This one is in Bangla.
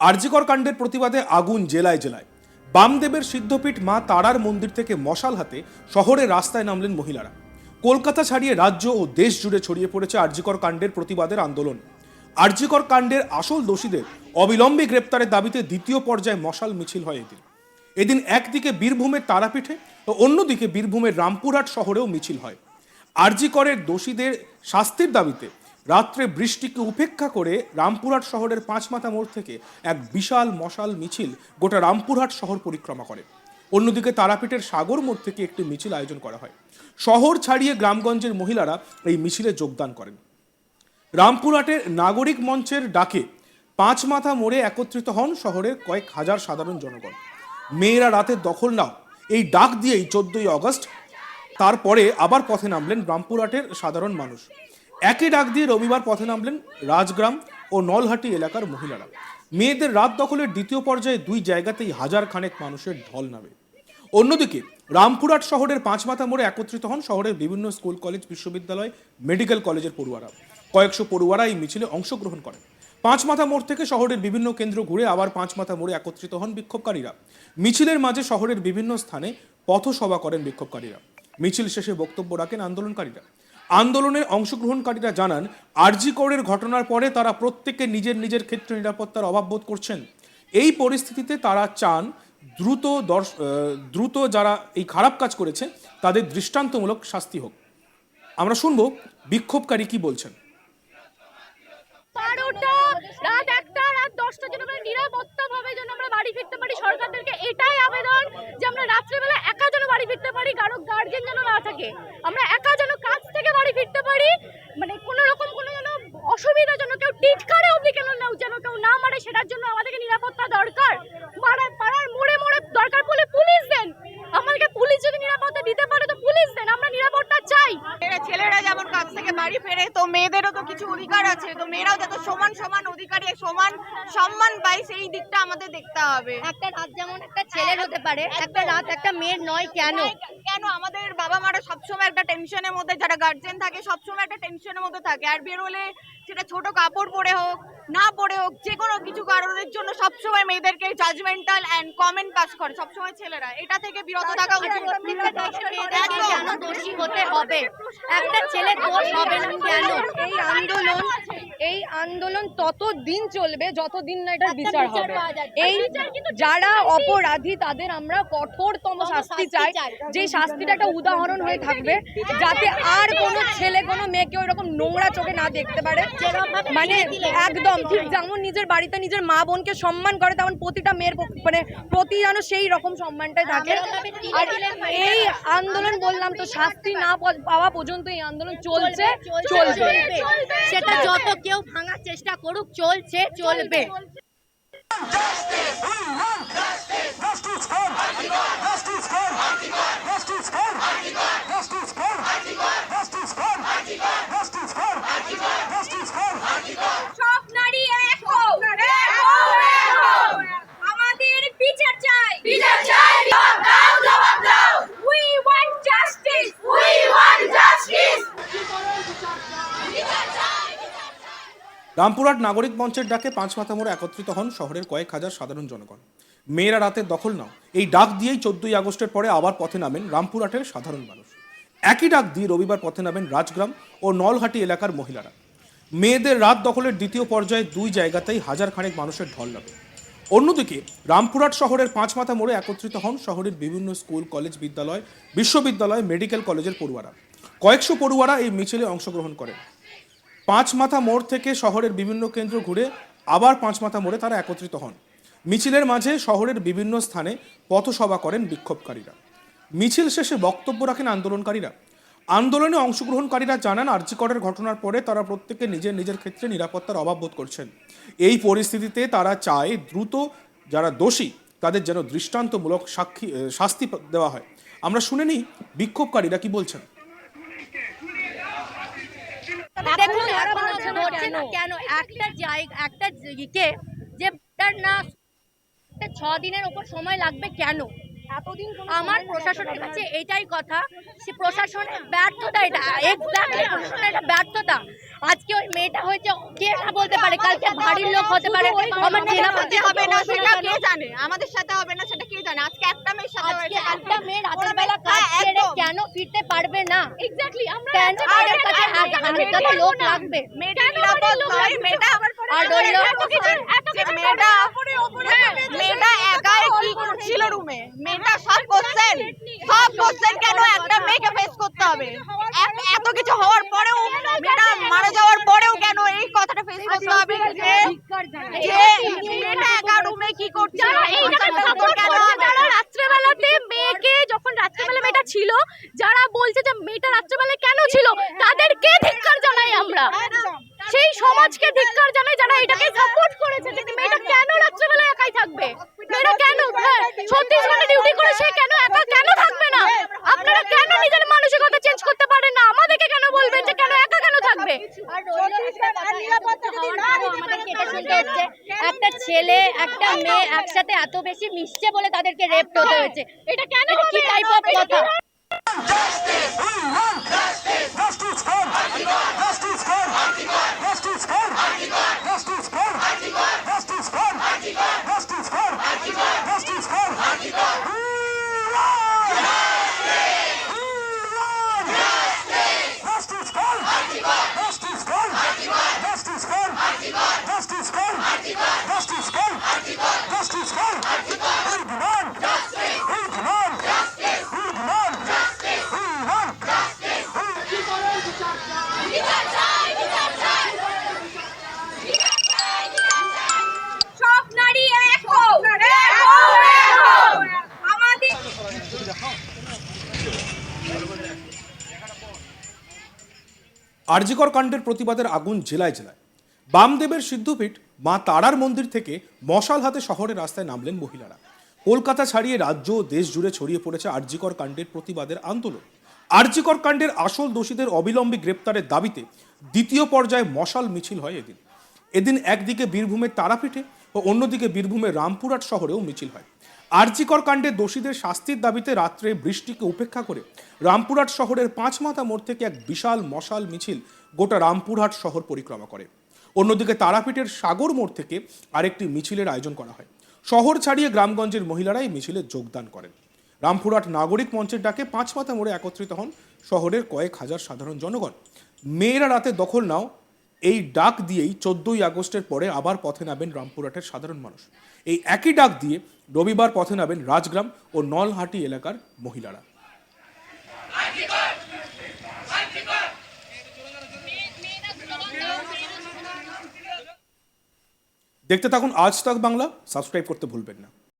আরজিকর কাণ্ডের প্রতিবাদে আগুন জেলায় জেলায়। বামদেবের সিদ্ধপীঠ মা তারার মন্দির থেকে মশাল হাতে শহরে রাস্তায় নামলেন মহিলারা। কলকাতা ছাড়িয়ে রাজ্য ও দেশ জুড়ে ছড়িয়ে পড়েছে আরজিকর কাণ্ডের প্রতিবাদের আন্দোলন। আরজিকর কাণ্ডের আসল দোষীদের অবিলম্বে গ্রেপ্তারের দাবিতে দ্বিতীয় পর্যায়ে মশাল মিছিল হয় এদিন। এদিন একদিকে বীরভূমের তারাপীঠে ও অন্যদিকে বীরভূমের রামপুরহাট শহরেও মিছিল হয়। আরজিকরের দোষীদের শাস্তির দাবিতে রাত্রে বৃষ্টিকে উপেক্ষা করে রামপুরহাট শহরের পাঁচমাথা মোড় থেকে এক বিশাল মশাল মিছিল গোটা রামপুরহাট শহর পরিক্রমা করে। অন্যদিকে তারাপীঠের সাগর মোড় থেকে একটি মিছিল আয়োজন করা হয়। শহর ছাড়িয়ে গ্রামগঞ্জের মহিলারা এই মিছিলে যোগদান করেন। রামপুরহাটের নাগরিক মঞ্চের ডাকে পাঁচ মাথা মোড়ে একত্রিত হন শহরের কয়েক হাজার সাধারণ জনগণ। মেয়েরা রাতের দখল নাও, এই ডাক দিয়েই চোদ্দই অগস্ট, তারপরে আবার পথে নামলেন রামপুরহাটের সাধারণ মানুষ। একই ডাক দিয়ে রবিবার পথে নামলেন রাজগ্রাম ও নলহাটি এলাকার মহিলারা। মেয়েদের রাত দখলের দ্বিতীয় পর্যায়ে দুই জায়গাতেই হাজার খানেক মানুষের ঢল নামে। অন্যদিকে রামপুরহাট শহরের পাঁচমাথা মোড়ে একত্রিত হন শহরের বিভিন্ন স্কুল, কলেজ, বিশ্ববিদ্যালয়, মেডিকেল কলেজের পড়ুয়ারা। কয়েকশো পড়ুয়ারা এই মিছিলে অংশগ্রহণ করেন। পাঁচমাথা মোড় থেকে শহরের বিভিন্ন কেন্দ্র ঘুরে আবার পাঁচমাথা মোড়ে একত্রিত হন বিক্ষোভকারীরা। মিছিলের মাঝে শহরের বিভিন্ন স্থানে পথসভা করেন বিক্ষোভকারীরা। মিছিল শেষে বক্তব্য রাখেন আন্দোলনকারীরা। আন্দোলনের অংশগ্রহণকারীরা জানান, আরজি করের ঘটনার পরে তারা প্রত্যেকে নিজের নিজের ক্ষেত্রে নিরাপত্তার অভাব বোধ করছেন। এই পরিস্থিতিতে তারা চান দ্রুত দ্রুত যারা এই খারাপ কাজ করেছে, তাদের দৃষ্টান্তমূলক শাস্তি হোক। আমরা শুনব বিক্ষোভকারী কি বলছেন। রাত একটা, রাত দশটার জন্য আমরা নিরাপত্তা ভাবে যেন আমরা বাড়ি ফিরতে পারি সরকারদেরকে, এটাই আবেদন যে আমরা রাত্রেবেলা একা যেন বাড়ি ফিরতে পারি, কারও গার্জেন যেন না থাকে। আমরা একা যেন কাজ থেকে বাড়ি ফিরতে পারি? মানে কোনো রকম কোনো যেন অসুবিধা যেন কেউ টিটকারে অবধি কেন না যেন কেউ না মারে, সেটার জন্য আমাদেরকে নিরাপত্তা দরকার। মারা পাড়ার মোড়ে মোড়ে দরকার পড়লে পুলিশ দেন। আমাদেরকে পুলিশ যদি নিরাপত্তা দিতে পারে, তো পুলিশ দেন। আমরা নিরাপত্তা চাই এরা ছেলেরা যেমন কাজ থেকে বাড়ি ফেরে তো মেয়েদেরও তো কিছু অধিকার আছে তো মেয়েরাও যাতে সমান সমান অধিকারে সমান সম্মান পায় সেই দিকটা আমাদের দেখতে হবে। একটা রাত যেমন একটা ছেলের হতে পারে একটা রাত একটা মেয়ের নয় কেন? কেন? আমাদের বাবা মারা সবসময় একটা টেনশনের মধ্যে যারা গার্জেন থাকে সবসময় একটা টেনশনের মধ্যে থাকে। আর বেরোলে সেটা ছোট কাপড় পরে হোক না পরে হোক যে কোনো কিছু কারণের জন্য সবসময় মেয়েদেরকে জাজমেন্টাল অ্যান্ড কমেন্ট পাস করে। সবসময় ছেলেরা এটা থেকে বিরত থাকা উচিত। কেন দোষী হতে হবে? একটা ছেলে দোষ হবে না কেন? এই আন্দোলন এই আন্দোলন ততদিন চলবে যতদিন না এটার বিচার হবে। এই যারা অপরাধী তাদের আমরা কঠোরতম শাস্তি চাই। যে শাস্তিটা একটা উদাহরণ হয়ে থাকবে যাতে আর কোনো ছেলে কোনো মেয়েকে ওইরকম নোংরা চোখে না দেখতে পারে। মানে একদম। ঠিক যেমন নিজের বাড়িতে নিজের মা বোনকে সম্মান করে তেমন প্রতিটা মেয়ের মানে প্রতি যেন সেই রকম সম্মানটাই থাকে। আর এই আন্দোলন বললাম তো শাস্তি না পাওয়া পর্যন্ত এই আন্দোলন চলছে চলবে সেটা যত কেউ ভাঙার চেষ্টা করুক চলছে চলবে সব নারী এক হও আমাদের বিচার চাই বিচার চাই জবাব দাও জবাব দাও we want justice we want justice Rampurhat নাগরিক মঞ্চের ডাকে পাঁচ মাথা মোড়ে একত্রিত হন শহরের কয়েক হাজার সাধারণ জনগণ। মেয়েরা রাতে দখল নাও। এই ডাক দিয়েই চোদ্দই আগস্টের পরে আবার পথে নামেন রামপুরহাটের সাধারণ মানুষ। একই ডাক দিয়ে রবিবার পথে নামেন রাজগ্রাম ও নলহাটি এলাকার মহিলারা। মেয়েদের রাত দখলের দ্বিতীয় পর্যায়ে দুই জায়গাতেই হাজার খানেক মানুষের ঢল নামে। অন্যদিকে রামপুরহাট শহরের পাঁচ মাথা মোড়ে একত্রিত হন শহরের বিভিন্ন স্কুল, কলেজ, বিদ্যালয়, বিশ্ববিদ্যালয়, মেডিকেল কলেজের পড়ুয়ারা। কয়েকশো পড়ুয়ারা এই মিছিলে অংশগ্রহণ করেন। পাঁচ মাথা মোড় থেকে শহরের বিভিন্ন কেন্দ্র ঘুরে আবার পাঁচ মাথা মোড়ে তারা একত্রিত হন। মিছিলের মাঝে শহরের বিভিন্ন স্থানে পথসভা করেন বিক্ষোভকারীরা। মিছিল শেষে বক্তব্য রাখেন আন্দোলনকারীরা। আন্দোলনে অংশগ্রহণকারীরা জানান আর্যিকরের ঘটনার পরে তারা প্রত্যেকে নিজের নিজের ক্ষেত্রে নিরাপত্তার অভাব বোধ করছেন। এই পরিস্থিতিতে তারা চায় দ্রুত যারা দোষী, তাদের যেন দৃষ্টান্তমূলক সাক্ষী শাস্তি দেওয়া হয়। আমরা শুনে নিই বিক্ষোভকারীরা কি বলছেন। দেখুন ধরছে না কেন? একটা জায়গা একটা যে তার না একটা ছ দিনের ওপর সময় লাগবে কেন? এতদিন আমার প্রশাসনের কাছে এটাই কথা। সে প্রশাসনের ব্যর্থতা এটা এক্স্যাক্টলি প্রশাসনের এটা ব্যর্থতা। আজকে ওই মেয়েটা হয়েছে কে না বলতে পারে? কালকে বাড়ির লোক হতে পারে। আমার চেনা সাথে হবে না সেটা কে জানে আমাদের সাথে হবে না সেটা কে জানে আজকে একটা মেয়ের সাথে আজকে হয়েছে কালকে একটা মেয়ে রাতের বেলা কাজ হ্যাঁ, ছেড়ে একদম। কেন ফিরতে পারবে না এক্স্যাক্টলি আমরা কেন? আমাদের কাছে আর- হাজার আর- হাজার মেয়েটা লোক না। লাগবে মেয়েটা কেন নিরাপদ বাড়ির লোক নয়, লাগবে? মেয়েটা আর রইল এত কিছু এত মেয়েটা একাই কি করছিল রুমে? মেয়েটা সব কোশ্চেন সব কোশ্চেন কেন একটা মেয়েকে ফেস করতে হবে? এত- কিছু হওয়ার পরেও মেয়েটা মারা যাওয়ার পরেও কেন এই কথাটা ফেস করতে হবে? যে যে মেয়েটা একা রুমে কি করছে যারা এই জায়গায় কথাটা সাপোর্ট কেন করছে হবে? যারা রাত্রেবেলাতে মেয়েকে যখন রাত্রেবেলা মেয়েটা ছিল যারা বলছে যে মেয়েটা রাত্রেবেলায় কেন ছিল তাদেরকে ধিক্কার জানাই আমরা সেই সমাজকে ধিক্কার জানাই যারা এটাকে সাপোর্ট করেছে যে মেয়েটা কেন রাত্রেবেলায় একাই মেয়েটা কেন? হ্যাঁ ছত্রিশ ঘণ্টা ডিউটি করে সে কেন? একা কেন থাকবে না? আপনারা কেন নিজের মানসিকতা চেঞ্জ করতে পারেন না? আমাদেরকে কেন বলবেন যে কেন একা কেন থাকবে? একটা ছেলে একটা মেয়ে একসাথে এত বেশি মিশছে বলে তাদেরকে রেপ হতে হয়েছে। এটা কেন কি টাইপ অফ কথা? আরজিকর কাণ্ডের প্রতিবাদের আগুন জেলায় জেলায়। বামদেবের সিদ্ধপীঠ মা তারার মন্দির থেকে মশাল হাতে শহরের রাস্তায় নামলেন মহিলারা। কলকাতা ছাড়িয়ে রাজ্য দেশ জুড়ে ছড়িয়ে পড়েছে আরজিকর কাণ্ডের প্রতিবাদের আন্দোলন। আরজিকর কাণ্ডের আসল দোষীদের অবিলম্বে গ্রেপ্তারের দাবিতে দ্বিতীয় পর্যায়ে মশাল মিছিল হয় এদিন। এদিন একদিকে বীরভূমের তারাপীঠে ও অন্যদিকে বীরভূমের রামপুরহাট শহরেও মিছিল হয়। আরজিকর কাণ্ডে দোষীদের শাস্তির দাবিতে রাত্রে বৃষ্টিকে উপেক্ষা করে রামপুরহাট শহরের পাঁচমাথা মোড় থেকে এক বিশাল মশাল মিছিল গোটা রামপুরহাট শহর পরিক্রমা করে। অন্যদিকে তারাপীঠের সাগর মোড় থেকে আরেকটি মিছিলের আয়োজন করা হয়। শহর ছাড়িয়ে গ্রামগঞ্জের মহিলারা এই মিছিলে যোগদান করেন। রামপুরহাট নাগরিক মঞ্চের ডাকে পাঁচমাথা মোড়ে একত্রিত হন শহরের কয়েক হাজার সাধারণ জনগণ। মেয়েরা রাতে দখল নাও এই ডাক দিয়েই চোদ্দই আগস্টের পরে আবার পথে নামেন রামপুরহাটের সাধারণ মানুষ। এই একই ডাক দিয়ে রবিবার পথে নামেন রাজগ্রাম ও নলহাটি এলাকার মহিলারা। দেখতে থাকুন আজ তাক বাংলা, সাবস্ক্রাইব করতে ভুলবেন না।